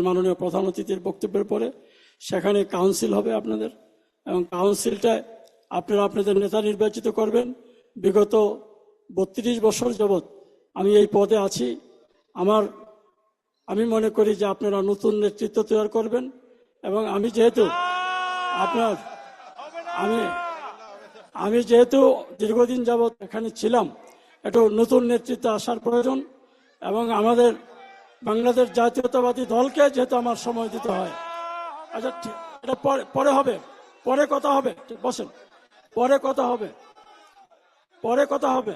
মাননীয় প্রধান অতিথির বক্তব্যের পরে সেখানে কাউন্সিল হবে আপনাদের এবং কাউন্সিলটায় আপনারা আপনাদের নেতা নির্বাচিত করবেন। বিগত বত্রিশ বছর যাবৎ আমি এই পদে আছি। আমার, আমি মনে করি যে আপনারা নতুন নেতৃত্ব তৈরি করবেন এবং আমি যেহেতু আপনার, আমি আমি যেহেতু দীর্ঘদিন যাবৎ এখানে ছিলাম, একটু নতুন নেতৃত্ব আসার প্রয়োজন এবং আমাদের বাংলাদেশ জাতীয়তাবাদী দলকে যেহেতু আমার সময় দিতে হয়। আচ্ছা এটা পরে পরে হবে। পরে কথা হবে। বসেন। পরে কথা হবে। পরে কথা হবে।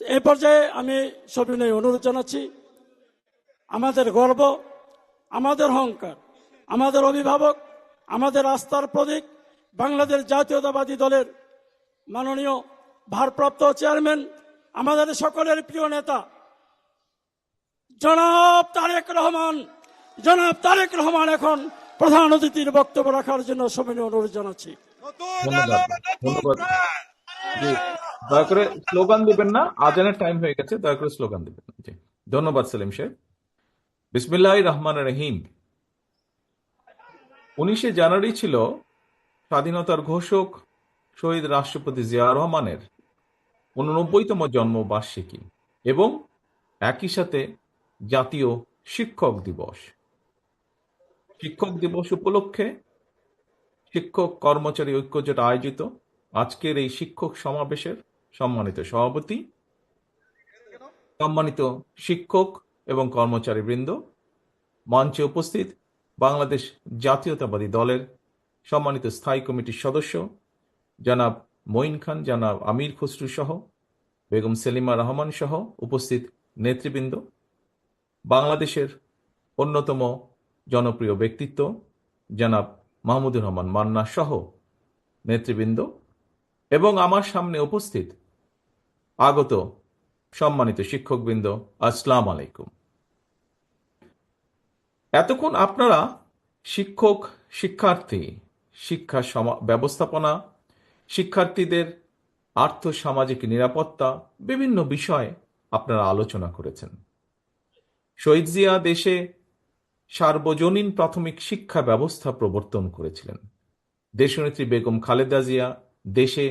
এই পর্যায়ে আমি সবিনয় অনুরোধ জানাচ্ছি। আমাদের গর্ব, আমাদের অহংকার, আমাদের অভিভাবক, আমাদের আস্থার প্রতীক বাংলাদেশ জাতীয়তাবাদী দলের মাননীয় ভারপ্রাপ্ত চেয়ারম্যান, আমাদের সকলের প্রিয় নেতা জনাব তারেক রহমান জনাব তারেক রহমান এখন প্রধান অতিথির বক্তব্য রাখার জন্য সবিনয় অনুরোধ জানাচ্ছি। ধন্যবাদ। ধন্যবাদ। জি। দয়া করে স্লোগান দিবেন না আজানের টাইম হয়ে গেছে দয়া করে স্লোগান দিবেন ধন্যবাদ সেলিম শেখ বিসমিল্লাহ রহমান রহিম। উনিশে জানুয়ারি ছিল স্বাধীনতার ঘোষক শহীদ রাষ্ট্রপতি জিয়া রহমানের উননব্বইতম জন্মবার্ষিকী এবং একই সাথে জাতীয় শিক্ষক দিবস। শিক্ষক দিবস উপলক্ষে শিক্ষক কর্মচারী ঐক্যজোট আয়োজিত। আজকের এই শিক্ষক সমাবেশের সম্মানিত সভাপতি, সম্মানিত শিক্ষক এবং কর্মচারী বৃন্দ মঞ্চে উপস্থিত বাংলাদেশ জাতীয়তাবাদী দলের সম্মানিত স্থায়ী কমিটির সদস্য, জনাব মঈন খান, জনাব আমির খসরু সহ, বেগম সেলিমা রহমান সহ উপস্থিত নেতৃবৃন্দ বাংলাদেশের অন্যতম জনপ্রিয় ব্যক্তিত্ব জনাব মাহমুদুর রহমান মান্না সহ নেতৃবৃন্দ এবং আমার সামনে উপস্থিত আগত সম্মানিত শিক্ষকবৃন্দ, আসসালাম আলাইকুম। এতক্ষণ আপনারা শিক্ষক, শিক্ষার্থী, শিক্ষা ব্যবস্থাপনা, শিক্ষার্থীদের আর্থ সামাজিক নিরাপত্তা বিভিন্ন বিষয়ে আপনারা আলোচনা করেছেন। শহীদ জিয়া দেশে সার্বজনীন প্রাথমিক শিক্ষা ব্যবস্থা প্রবর্তন করেছিলেন। দেশনেত্রী বেগম খালেদা জিয়া দেশে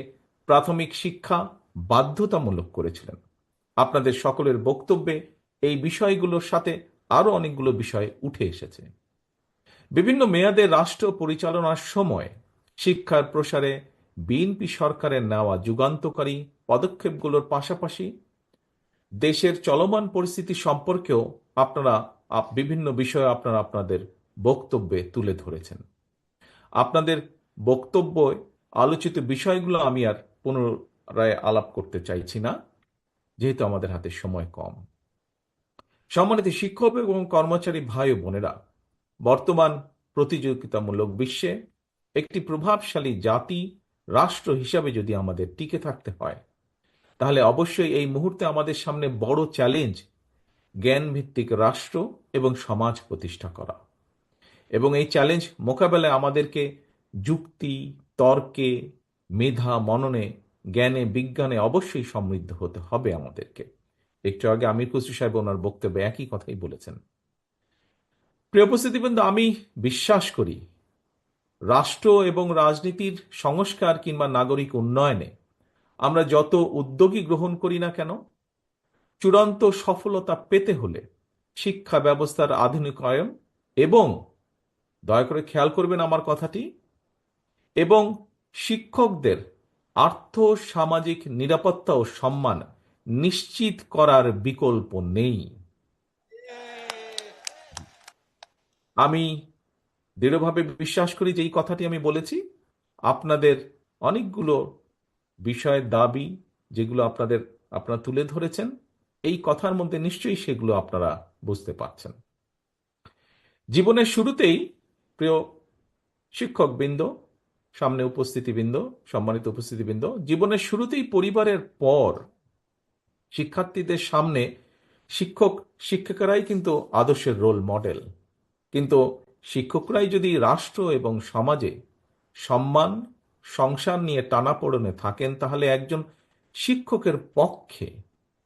প্রাথমিক শিক্ষা বাধ্যতামূলক করেছিলেন। আপনাদের সকলের বক্তব্যে এই বিষয়গুলোর সাথে আরও অনেকগুলো বিষয় উঠে এসেছে। বিভিন্ন মেয়াদে রাষ্ট্র পরিচালনার সময় শিক্ষার প্রসারে বিএনপি সরকারের নেওয়া যুগান্তকারী পদক্ষেপগুলোর পাশাপাশি দেশের চলমান পরিস্থিতি সম্পর্কেও আপনারা আপ- বিভিন্ন বিষয়ে আপনারা আপনাদের বক্তব্যে তুলে ধরেছেন। আপনাদের বক্তব্য আলোচিত বিষয়গুলো আমি আর পুনরায় আলাপ করতে চাইছি না, যেহেতু আমাদের হাতে সময় কম। সম্মানিত শিক্ষক এবং কর্মচারী ভাই ও বোনেরা, বর্তমান প্রতিযোগিতামূলক বিশ্বে একটি প্রভাবশালী জাতি, রাষ্ট্র হিসাবে যদি আমাদের টিকে থাকতে হয় তাহলে অবশ্যই এই মুহূর্তে আমাদের সামনে বড় চ্যালেঞ্জ জ্ঞান ভিত্তিক রাষ্ট্র এবং সমাজ প্রতিষ্ঠা করা। এবং এই চ্যালেঞ্জ মোকাবেলায় আমাদেরকে যুক্তি, তর্কে, মেধা, মননে, জ্ঞানে, বিজ্ঞানে অবশ্যই সমৃদ্ধ হতে হবে আমাদেরকে। একটু আগে আমির খুসরু সাহেব ওনার বক্তব্যে একই কথাই বলেছেন। প্রিয় উপস্থিতিবৃন্দ, আমি বিশ্বাস করি রাষ্ট্র এবং রাজনীতির সংস্কার কিংবা নাগরিক উন্নয়নে আমরা যত উদ্যোগী গ্রহণ করি না কেন, চূড়ান্ত সফলতা পেতে হলে শিক্ষা ব্যবস্থার আধুনিকায়ন এবং, দয়া করে খেয়াল করবেন আমার কথাটি, এবং শিক্ষকদের আর্থ, সামাজিক নিরাপত্তা ও সম্মান নিশ্চিত করার বিকল্প নেই। আমি দৃঢ়ভাবে বিশ্বাস করি যে এই কথাটি আমি বলেছি। আপনাদের অনেকগুলো বিষয়ের দাবি যেগুলো আপনাদের, আপনারা তুলে ধরেছেন, এই কথার মধ্যে নিশ্চয়ই সেগুলো আপনারা বুঝতে পারছেন। জীবনের শুরুতেই প্রিয় শিক্ষকবৃন্দ, সামনে উপস্থিতিবৃন্দ, সম্মানিত উপস্থিতিবৃন্দ, জীবনের শুরুতেই পরিবারের পর শিক্ষার্থীদের সামনে শিক্ষক, শিক্ষিকারাই কিন্তু আদর্শের রোল মডেল কিন্তু শিক্ষকরাই যদি রাষ্ট্র এবং সমাজে সম্মান সংসার নিয়ে টানাপোড়েনে থাকেন, তাহলে একজন শিক্ষকের পক্ষে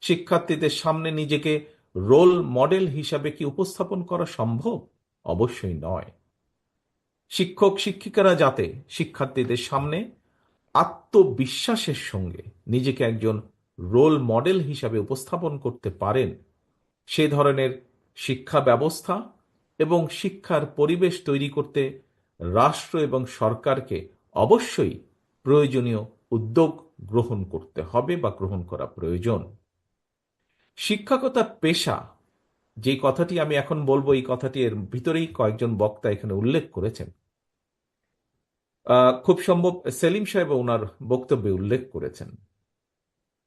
শিক্ষার্থীদের সামনে নিজেকে রোল মডেল হিসাবে কি উপস্থাপন করা সম্ভব? অবশ্যই নয়। শিক্ষক শিক্ষিকারা যাতে শিক্ষার্থীদের সামনে আত্মবিশ্বাসের সঙ্গে নিজেকে একজন রোল মডেল হিসাবে উপস্থাপন করতে পারেন, সে ধরনের শিক্ষা ব্যবস্থা এবং শিক্ষার পরিবেশ তৈরি করতে রাষ্ট্র এবং সরকারকে অবশ্যই প্রয়োজনীয় উদ্যোগ গ্রহণ করতে হবে বা গ্রহণ করা প্রয়োজন। শিক্ষকতা পেশা, যে কথাটি আমি এখন বলব, এই কথাটি এর ভিতরেই কয়েকজন বক্তা এখানে উল্লেখ করেছেন। খুব সম্ভব সেলিম সাহেব ওনার বক্তব্যে উল্লেখ করেছেন।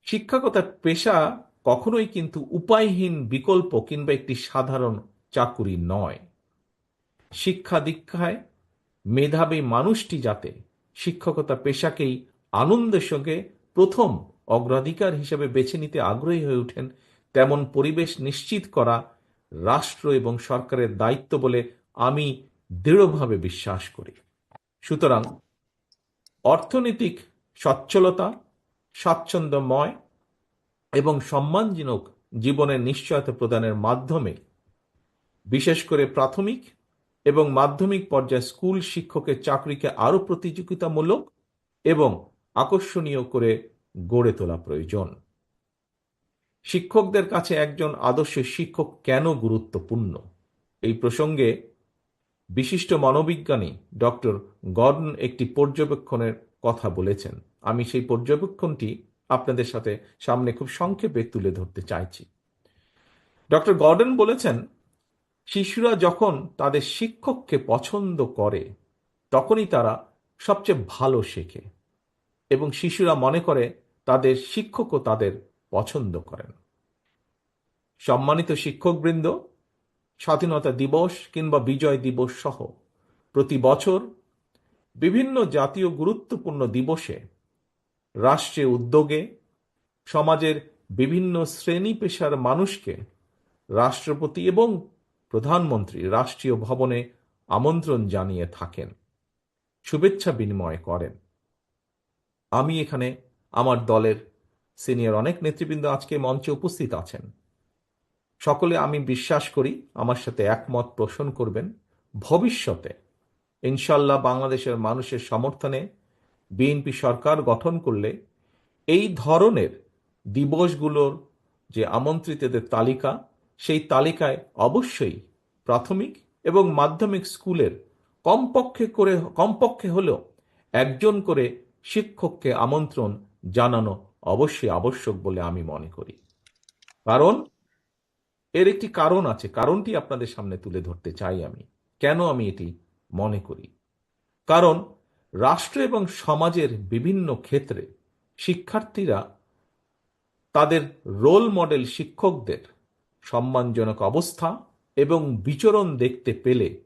শিক্ষকতার পেশা কখনোই কিন্তু উপায়হীন বিকল্প কিংবা একটি সাধারণ চাকুরি নয়। শিক্ষা দীক্ষায় মেধাবী মানুষটি যাতে শিক্ষকতা পেশাকেই আনন্দের সঙ্গে প্রথম অগ্রাধিকার হিসেবে বেছে নিতে আগ্রহী হয়ে ওঠেন, তেমন পরিবেশ নিশ্চিত করা রাষ্ট্র এবং সরকারের দায়িত্ব বলে আমি দৃঢ়ভাবে বিশ্বাস করি। সুতরাং অর্থনৈতিক সচ্ছলতা, স্বাচ্ছন্দ্যময় এবং সম্মানজনক জীবনের নিশ্চয়তা প্রদানের মাধ্যমে, বিশেষ করে প্রাথমিক এবং মাধ্যমিক পর্যায়ে স্কুল শিক্ষকের চাকরিকে আরও প্রতিযোগিতামূলক এবং আকর্ষণীয় করে গড়ে তোলা প্রয়োজন। শিক্ষকদের কাছে একজন আদর্শ শিক্ষক কেন গুরুত্বপূর্ণ? এই প্রসঙ্গে বিশিষ্ট মনোবিজ্ঞানী ডক্টর গর্ডন একটি পর্যবেক্ষণের কথা বলেছেন। আমি সেই পর্যবেক্ষণটি আপনাদের সাথে সামনে খুব সংক্ষেপে তুলে ধরতে চাইছি। ডক্টর গর্ডন বলেছেন শিশুরা যখন তাদের শিক্ষককে পছন্দ করে, তখনই তারা সবচেয়ে ভালো শেখে এবং শিশুরা মনে করে তাদের শিক্ষকও তাদের পছন্দ করেন। সম্মানিত শিক্ষকবৃন্দ, স্বাধীনতা দিবস কিংবা বিজয় দিবস সহ প্রতি বছর বিভিন্ন জাতীয় গুরুত্বপূর্ণ দিবসে রাষ্ট্রের উদ্যোগে সমাজের বিভিন্ন শ্রেণি পেশার মানুষকে রাষ্ট্রপতি এবং প্রধানমন্ত্রী রাষ্ট্রীয় ভবনে আমন্ত্রণ জানিয়ে থাকেন। শুভেচ্ছা বিনিময় করেন। আমি এখানে আমার দলের সিনিয়র অনেক নেতৃবৃন্দ আজকে মঞ্চে উপস্থিত আছেন। সকলে আমি বিশ্বাস করি আমার সাথে একমত পোষণ করবেন। ভবিষ্যতে ইনশাল্লাহ বাংলাদেশের মানুষের সমর্থনে বিএনপি সরকার গঠন করলে এই ধরনের দিবসগুলোর যে আমন্ত্রিতদের তালিকা সেই তালিকায় অবশ্যই প্রাথমিক এবং মাধ্যমিক স্কুলের কমপক্ষে করে, কমপক্ষে হলেও একজন করে শিক্ষককে আমন্ত্রণ জানানো অবশ্যই আবশ্যক বলে আমি মনে করি। কারণ এর একটি কারণ আছে, কারণটি আপনাদের সামনে তুলে ধরতে চাই আমি। কেন আমি এটি মনে করি? কারণ রাষ্ট্র এবং সমাজের বিভিন্ন ক্ষেত্রে শিক্ষার্থীরা তাদের রোল মডেল শিক্ষকদের সম্মানজনক অবস্থা এবং বিচরণ দেখতে পেলে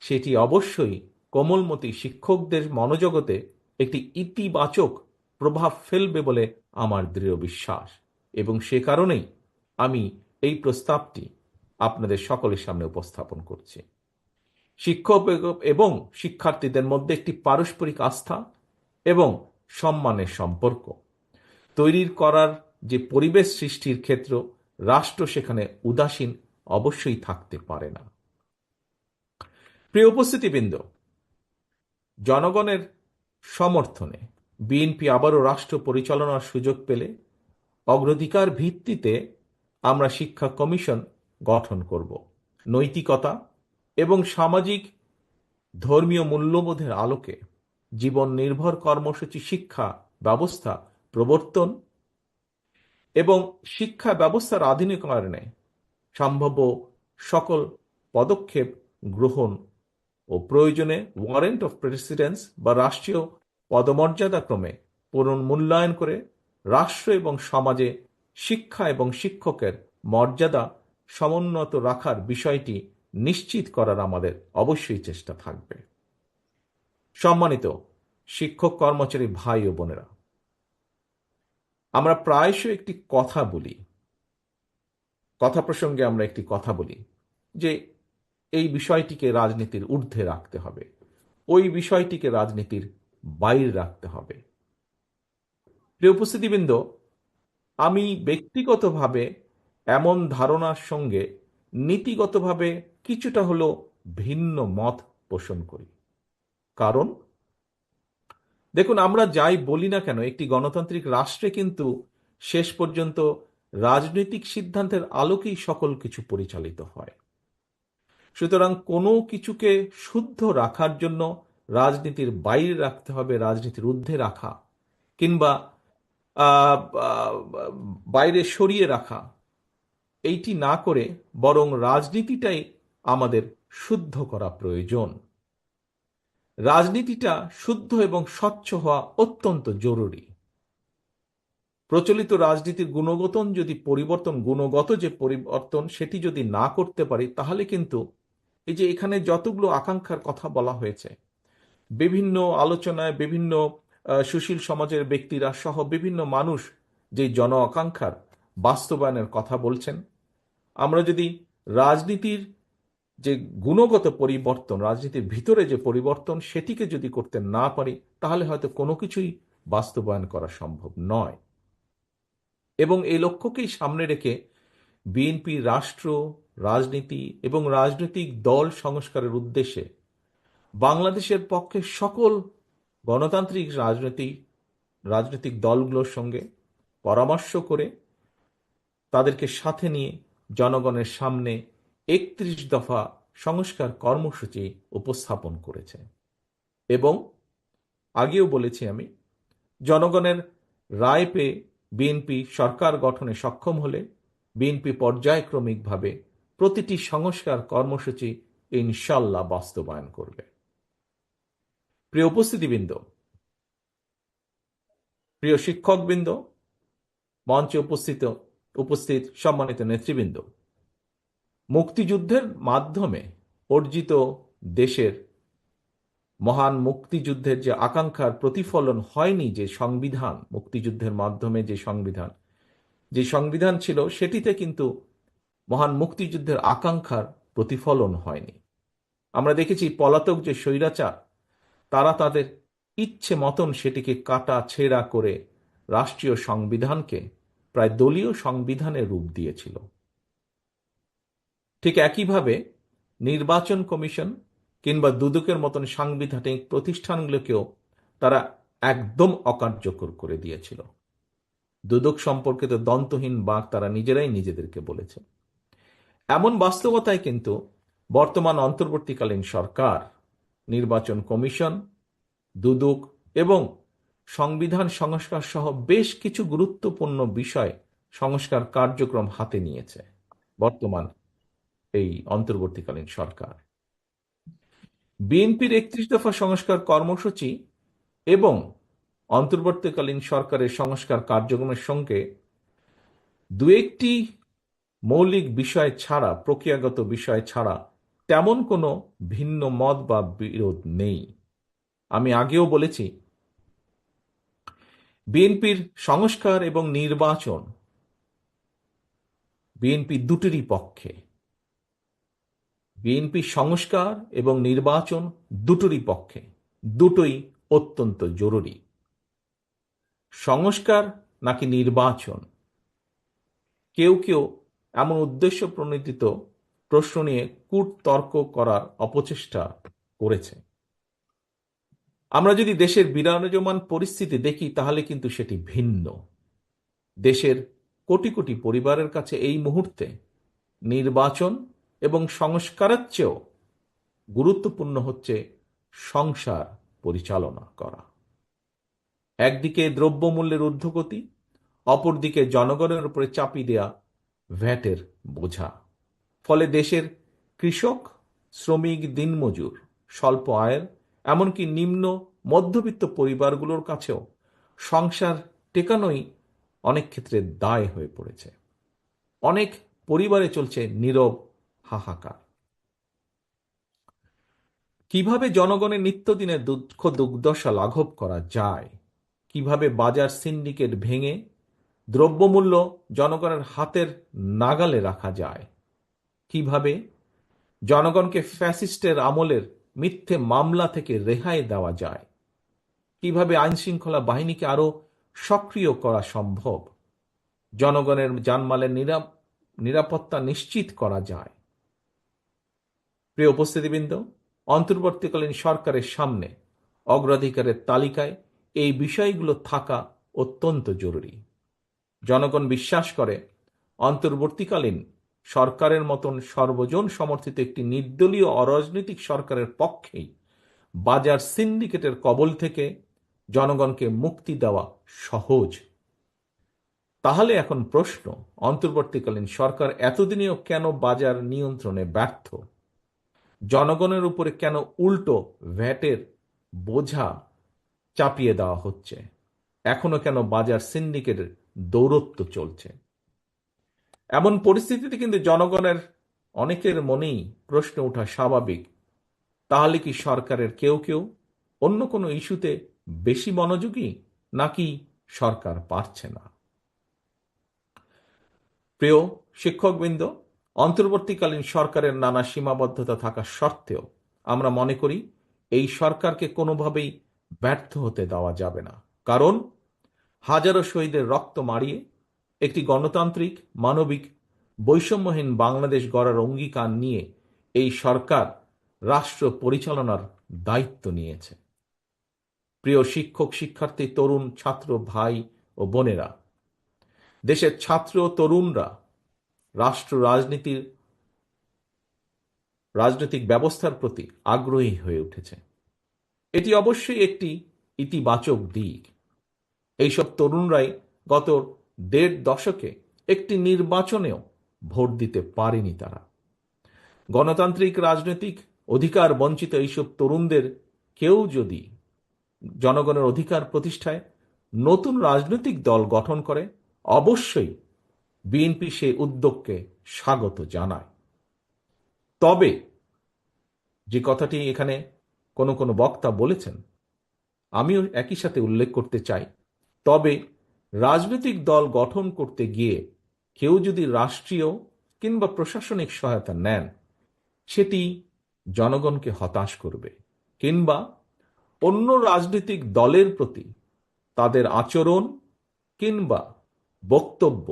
সেটি অবশ্যই কোমলমতি শিক্ষকদের মনোজগতে একটি ইতিবাচক প্রভাব ফেলবে বলে আমার দৃঢ় বিশ্বাস। এবং সে কারণেই আমি এই প্রস্তাবটি আপনাদের সকলের সামনে উপস্থাপন করছি। শিক্ষক এবং শিক্ষার্থীদের মধ্যে একটি পারস্পরিক আস্থা এবং সম্মানের সম্পর্ক। তৈরির করার যে পরিবেশ সৃষ্টির ক্ষেত্র রাষ্ট্র সেখানে উদাসীন অবশ্যই থাকতে পারে না। প্রিয় উপস্থিতিবৃন্দ, জনগণের সমর্থনে বিএনপি আবারও রাষ্ট্র পরিচালনার সুযোগ পেলে অগ্রাধিকার ভিত্তিতে আমরা শিক্ষা কমিশন গঠন করব। নৈতিকতা এবং সামাজিক ধর্মীয় মূল্যবোধের আলোকে জীবন নির্ভর কর্মসূচি শিক্ষা ব্যবস্থা প্রবর্তন এবং শিক্ষা ব্যবস্থার আধুনিকরণে সম্ভাব্য সকল পদক্ষেপ গ্রহণ ও প্রয়োজনে ওয়ারেন্ট অফ প্রেসিডেন্স বা রাষ্ট্রীয় পদমর্যাদা পদমর্যাদাক্রমে পুনর্মূল্যায়ন করে রাষ্ট্র এবং সমাজে শিক্ষা এবং শিক্ষকের মর্যাদা সমুন্নত রাখার বিষয়টি নিশ্চিত করার আমাদের অবশ্যই চেষ্টা থাকবে। সম্মানিত শিক্ষক কর্মচারী ভাই ও বোনেরা আমরা প্রায়শই একটি কথা বলি। কথা প্রসঙ্গে আমরা একটি কথা বলি যে এই বিষয়টিকে রাজনীতির ঊর্ধ্বে রাখতে হবে। ওই বিষয়টিকে রাজনীতির বাইরে রাখতে হবে। প্রিয় উপস্থিতিবৃন্দ, আমি ব্যক্তিগতভাবে এমন ধারণার সঙ্গে নীতিগতভাবে কিছুটা হলো ভিন্ন মত পোষণ করি। কারণ দেখুন, আমরা যাই বলি না কেন, একটি গণতান্ত্রিক রাষ্ট্রে কিন্তু শেষ পর্যন্ত রাজনৈতিক সিদ্ধান্তের আলোকেই সকল কিছু পরিচালিত হয়। সুতরাং কোনো কিছুকে শুদ্ধ রাখার জন্য রাজনীতির বাইরে রাখতে হবে, রাজনীতির ঊর্ধ্বে রাখা, কিংবা বাইরে সরিয়ে রাখা। এইটি না করে বরং রাজনীতিটাই আমাদের শুদ্ধ করা প্রয়োজন। রাজনীতিটা শুদ্ধ এবং স্বচ্ছ হওয়া অত্যন্ত জরুরি। প্রচলিত রাজনীতির গুণগত যদি পরিবর্তন, গুণগত যে পরিবর্তন সেটি যদি না করতে পারি, তাহলে কিন্তু এই যে এখানে যতগুলো আকাঙ্ক্ষার কথা বলা হয়েছে, বিভিন্ন আলোচনায় বিভিন্ন সুশীল সমাজের ব্যক্তিরা সহ বিভিন্ন মানুষ যে জন আকাঙ্ক্ষার বাস্তবায়নের কথা বলছেন, আমরা যদি রাজনীতির যে গুণগত পরিবর্তন, রাজনীতির ভিতরে যে পরিবর্তন সেটিকে যদি করতে না পারি, তাহলে হয়তো কোনো কিছুই বাস্তবায়ন করা সম্ভব নয়। এবং এই লক্ষ্যকেই সামনে রেখে বিএনপি রাষ্ট্র, রাজনীতি এবং রাজনৈতিক দল সংস্কারের উদ্দেশ্যে বাংলাদেশের পক্ষে সকল গণতান্ত্রিক রাজনৈতিক রাজনৈতিক দলগুলোর সঙ্গে পরামর্শ করে তাদেরকে সাথে নিয়ে জনগণের সামনে একত্রিশ দফা সংস্কার কর্মসূচি উপস্থাপন করেছে। এবং আগেও বলেছি আমি, জনগণের রায় পেয়ে বিএনপি সরকার গঠনে সক্ষম হলে বিএনপি পর্যায়ক্রমিকভাবে প্রতিটি সংস্কার কর্মসূচি ইনশাল্লাহ বাস্তবায়ন করবে। প্রিয় উপস্থিতিবৃন্দ, প্রিয় শিক্ষকবৃন্দ, মঞ্চে উপস্থিত উপস্থিত সম্মানিত নেতৃবৃন্দ মুক্তিযুদ্ধের মাধ্যমে অর্জিত দেশের মহান মুক্তিযুদ্ধের যে আকাঙ্ক্ষার প্রতিফলন হয়নি যে সংবিধান, মুক্তিযুদ্ধের মাধ্যমে যে সংবিধান যে সংবিধান ছিল সেটিতে কিন্তু মহান মুক্তিযুদ্ধের আকাঙ্ক্ষার প্রতিফলন হয়নি। আমরা দেখেছি পলাতক যে স্বৈরাচার, তারা তাদের ইচ্ছে মতন সেটিকে কাটা ছেঁড়া করে রাষ্ট্রীয় সংবিধানকে প্রায় দলীয় সংবিধানের রূপ দিয়েছিল। ঠিক একইভাবে নির্বাচন কমিশন কিংবা দুদকের মতন সাংবিধানিক প্রতিষ্ঠানগুলোকেও তারা একদম অকার্যকর করে দিয়েছিল। দুদক সম্পর্কিত দন্তহীন বাক তারা নিজেরাই নিজেদেরকে বলেছে। এমন বাস্তবতায় কিন্তু বর্তমান অন্তর্বর্তীকালীন সরকার, নির্বাচন কমিশন, দুদক এবং সংবিধান সংস্কার সহ বেশ কিছু গুরুত্বপূর্ণ বিষয় সংস্কার কার্যক্রম হাতে নিয়েছে বর্তমান এই অন্তর্বর্তীকালীন সরকার। বিএনপির একত্রিশ দফা সংস্কার কর্মসূচি এবং অন্তর্বর্তীকালীন সরকারের সংস্কার কার্যক্রমের সঙ্গে দু একটি মৌলিক বিষয় ছাড়া, প্রক্রিয়াগত বিষয় ছাড়া তেমন কোনো ভিন্ন মত বা বিরোধ নেই। আমি আগেও বলেছি, বিএনপির সংস্কার এবং নির্বাচন বিএনপি দুটিরই পক্ষে। বিএনপি সংস্কার এবং নির্বাচন দুটোরই পক্ষে, দুটোই অত্যন্ত জরুরি। সংস্কার নাকি নির্বাচন? কেউ কেউ এমন উদ্দেশ্য প্রণোদিত প্রশ্ন নিয়ে কূটতর্ক করার অপচেষ্টা করেছে। আমরা যদি দেশের বিরাজমান পরিস্থিতি দেখি, তাহলে কিন্তু সেটি ভিন্ন। দেশের কোটি কোটি পরিবারের কাছে এই মুহূর্তে নির্বাচন এবং সংস্কারের চেয়েও গুরুত্বপূর্ণ হচ্ছে সংসার পরিচালনা করা। একদিকে দ্রব্যমূল্যের ঊর্ধ্বগতি, অপরদিকে জনগণের উপরে চাপিয়ে দেয়া ভ্যাটের বোঝা। ফলে দেশের কৃষক, শ্রমিক, দিনমজুর, স্বল্প আয়ের, এমনকি নিম্ন মধ্যবিত্ত পরিবারগুলোর কাছেও সংসার টেকানোই অনেক ক্ষেত্রে দায় হয়ে পড়েছে। অনেক পরিবারে চলছে নীরব হাহাকার। কীভাবে জনগণের নিত্যদিনের দুঃখ দুর্দশা লাঘব করা যায়? কীভাবে বাজার সিন্ডিকেট ভেঙে দ্রব্যমূল্য জনগণের হাতের নাগালে রাখা যায়? কীভাবে জনগণকে ফ্যাসিস্টের আমলের মিথ্যে মামলা থেকে রেহাই দেওয়া যায়? কীভাবে আইনশৃঙ্খলা বাহিনীকে আরও সক্রিয় করা সম্ভব? জনগণের জানমালের নিরাপ- নিরাপত্তা নিশ্চিত করা যায়? প্রিয় উপস্থিতিবৃন্দ, অন্তর্বর্তীকালীন সরকারের সামনে অগ্রাধিকারের তালিকায় এই বিষয়গুলো থাকা অত্যন্ত জরুরি। জনগণ বিশ্বাস করে, অন্তর্বর্তীকালীন সরকারের মতন সর্বজন সমর্থিত একটি নির্দলীয় অরাজনৈতিক সরকারের পক্ষেই বাজার সিন্ডিকেটের কবল থেকে জনগণকে মুক্তি দেওয়া সহজ। তাহলে এখন প্রশ্ন, অন্তর্বর্তীকালীন সরকার এতদিনেও কেন বাজার নিয়ন্ত্রণে ব্যর্থ? জনগণের উপরে কেন উল্টো ভ্যাটের বোঝা চাপিয়ে দেওয়া হচ্ছে? এখনও কেন বাজার সিন্ডিকেটের দৌরত্ব চলছে? এমন পরিস্থিতিতে কিন্তু জনগণের অনেকের মনেই প্রশ্ন ওঠা স্বাভাবিক। তাহলে কি সরকারের কেউ কেউ অন্য কোনো ইস্যুতে বেশি মনোযোগী নাকি সরকার পারছে না? প্রিয় শিক্ষকবৃন্দ অন্তর্বর্তীকালীন সরকারের নানা সীমাবদ্ধতা থাকা সত্ত্বেও আমরা মনে করি এই সরকারকে কোনোভাবেই ব্যর্থ হতে দেওয়া যাবে না। কারণ হাজারো শহীদের রক্ত মারিয়ে একটি গণতান্ত্রিক, মানবিক, বৈষম্যহীন বাংলাদেশ গড়ার অঙ্গীকার নিয়ে এই সরকার রাষ্ট্র পরিচালনার দায়িত্ব নিয়েছে। প্রিয় শিক্ষক, শিক্ষার্থী, তরুণ, ছাত্র, ভাই ও বোনেরা, দেশের ছাত্র তরুণরা রাষ্ট্র রাজনীতির, রাজনৈতিক ব্যবস্থার প্রতি আগ্রহী হয়ে উঠেছে। এটি অবশ্যই একটি ইতিবাচক দিক। এইসব তরুণরাই গত দেড় দশকে একটি নির্বাচনেও ভোট দিতে পারেনি তারা। গণতান্ত্রিক রাজনৈতিক অধিকার বঞ্চিত এইসব তরুণদের কেউ যদি জনগণের অধিকার প্রতিষ্ঠায় নতুন রাজনৈতিক দল গঠন করে, অবশ্যই বিএনপি সেই উদ্যোগকে স্বাগত জানায়। তবে যে কথাটি এখানে কোনো কোনো বক্তা বলেছেন, আমিও একই সাথে উল্লেখ করতে চাই। তবে রাজনৈতিক দল গঠন করতে গিয়ে কেউ যদি রাষ্ট্রীয় কিংবা প্রশাসনিক সহায়তা নেন, সেটি জনগণকে হতাশ করবে কিংবা অন্য রাজনৈতিক দলের প্রতি তাদের আচরণ কিংবা বক্তব্য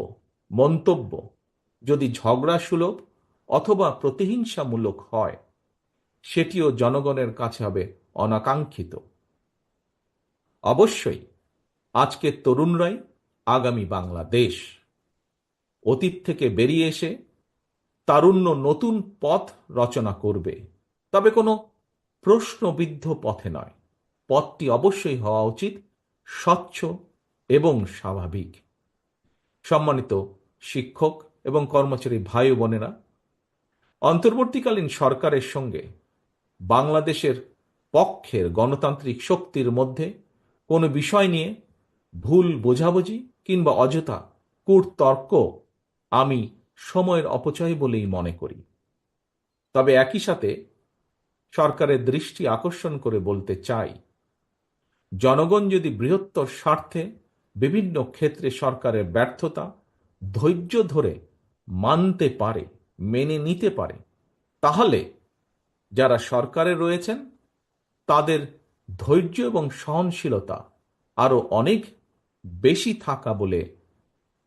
মন্তব্য যদি ঝগড়া সুলভ অথবা প্রতিহিংসামূলক হয়, সেটিও জনগণের কাছে হবে অনাকাঙ্ক্ষিত। অবশ্যই আজকের তরুণরাই আগামী বাংলাদেশ। অতীত থেকে বেরিয়ে এসে তারুণ্য নতুন পথ রচনা করবে। তবে কোনো প্রশ্নবিদ্ধ পথে নয়। পথটি অবশ্যই হওয়া উচিত, স্বচ্ছ এবং স্বাভাবিক। সম্মানিত শিক্ষক এবং কর্মচারী ভাই বোনেরা, অন্তর্বর্তীকালীন সরকারের সঙ্গে বাংলাদেশের পক্ষের গণতান্ত্রিক শক্তির মধ্যে কোনো বিষয় নিয়ে ভুল বোঝাবুঝি কিংবা অযথা কূটতর্ক আমি সময়ের অপচয় বলেই মনে করি। তবে একই সাথে সরকারের দৃষ্টি আকর্ষণ করে বলতে চাই, জনগণ যদি বৃহত্তর স্বার্থে বিভিন্ন ক্ষেত্রে সরকারের ব্যর্থতা ধৈর্য ধরে মানতে পারে, মেনে নিতে পারে, তাহলে যারা সরকারে রয়েছেন, তাদের ধৈর্য এবং সহনশীলতা আরও অনেক বেশি থাকা বলে,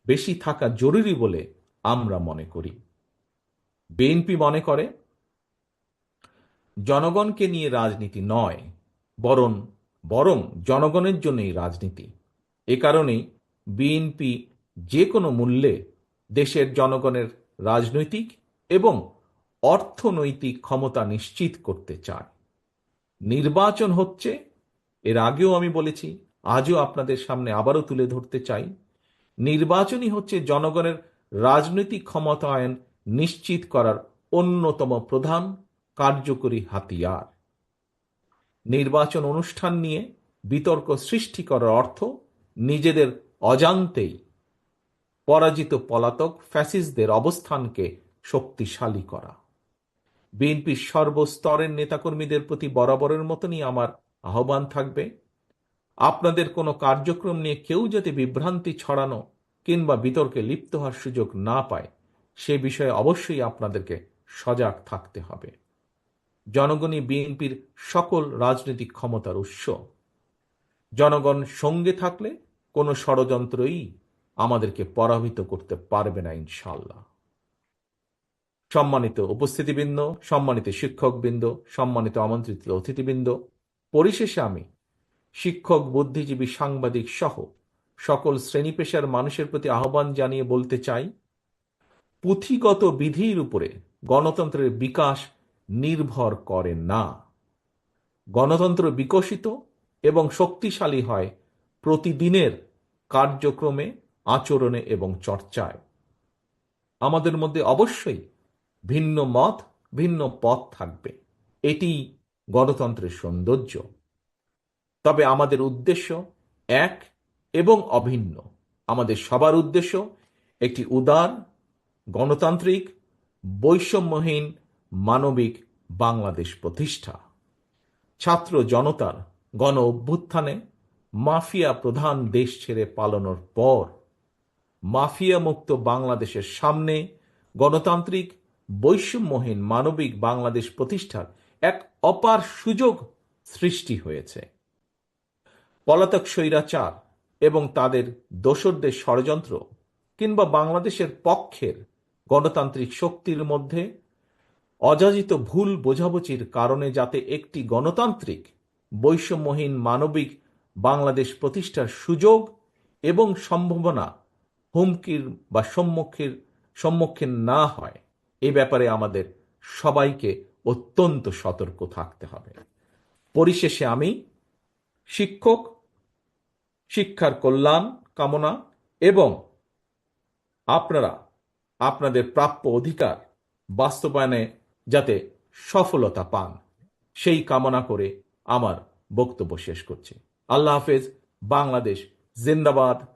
বেশি থাকা জরুরি বলে আমরা মনে করি। বিএনপি মনে করে, জনগণকে নিয়ে রাজনীতি নয়, বরং বরং জনগণের জন্যই রাজনীতি। এ কারণেই বিএনপি যে কোনো মূল্যে দেশের জনগণের রাজনৈতিক এবং অর্থনৈতিক ক্ষমতা নিশ্চিত করতে চায়। নির্বাচন হচ্ছে, এর আগেও আমি বলেছি, আজও আপনাদের সামনে আবারও তুলে ধরতে চাই, নির্বাচনই হচ্ছে জনগণের রাজনৈতিক ক্ষমতায়ন নিশ্চিত করার অন্যতম প্রধান কার্যকরী হাতিয়ার। নির্বাচন অনুষ্ঠান নিয়ে বিতর্ক সৃষ্টি করার অর্থ নিজেদের অজান্তেই পরাজিত পলাতক ফ্যাসিস্টদের অবস্থানকে শক্তিশালী করা। বিএনপির সর্বস্তরের নেতাকর্মীদের প্রতি বরাবরের মতনই আমার আহ্বান থাকবে। আপনাদের কোনো কার্যক্রম নিয়ে কেউ যাতে বিভ্রান্তি ছড়ানো কিংবা বিতর্কে লিপ্ত হওয়ার সুযোগ না পায়, সে বিষয়ে অবশ্যই আপনাদেরকে সজাগ থাকতে হবে। জনগণই বিএনপির সকল রাজনৈতিক ক্ষমতার উৎস। জনগণ সঙ্গে থাকলে কোনো ষড়যন্ত্রই আমাদেরকে পরাভূত করতে পারবে না ইনশাল্লাহ সম্মানিত উপস্থিতিবৃন্দ, সম্মানিত শিক্ষকবৃন্দ, সম্মানিত আমন্ত্রিত অতিথিবৃন্দ, পরিশেষে আমি শিক্ষক, বুদ্ধিজীবী, সাংবাদিক সহ সকল শ্রেণি পেশার মানুষের প্রতি আহ্বান জানিয়ে বলতে চাই, পুঁথিগত বিধির উপরে গণতন্ত্রের বিকাশ নির্ভর করে না। গণতন্ত্র বিকশিত এবং শক্তিশালী হয় প্রতিদিনের কার্যক্রমে আচরণে এবং চর্চায়। আমাদের মধ্যে অবশ্যই ভিন্ন মত, ভিন্ন পথ থাকবে। এটি গণতন্ত্রের সৌন্দর্য। তবে আমাদের উদ্দেশ্য এক এবং অভিন্ন। আমাদের সবার উদ্দেশ্য একটি উদার, গণতান্ত্রিক, বৈষম্যহীন, মানবিক বাংলাদেশ প্রতিষ্ঠা। ছাত্র জনতার গণ অভ্যুত্থানে মাফিয়া প্রধান দেশ ছেড়ে পালানোর পর মাফিয়া মুক্ত বাংলাদেশের সামনে গণতান্ত্রিক বৈষম্যহীন মানবিক বাংলাদেশ প্রতিষ্ঠার এক অপার সুযোগ সৃষ্টি হয়েছে। পলাতক স্বৈরাচার এবং তাদের দোসরদের ষড়যন্ত্র কিংবা বাংলাদেশের পক্ষের গণতান্ত্রিক শক্তির মধ্যে অযাচিত ভুল বোঝাবুঝির কারণে যাতে একটি গণতান্ত্রিক বৈষম্যহীন মানবিক বাংলাদেশ প্রতিষ্ঠার সুযোগ এবং সম্ভাবনা হুমকির বা সম্মুখীন সম্মুখীন না হয়, এ ব্যাপারে আমাদের সবাইকে অত্যন্ত সতর্ক থাকতে হবে। পরিশেষে আমি শিক্ষক, শিক্ষার কল্যাণ কামনা এবং আপনারা, আপনাদের প্রাপ্য অধিকার বাস্তবায়নে যাতে সফলতা পান, সেই কামনা করে আমার বক্তব্য শেষ করছি। আল্লাহ হাফেজ, বাংলাদেশ জিন্দাবাদ।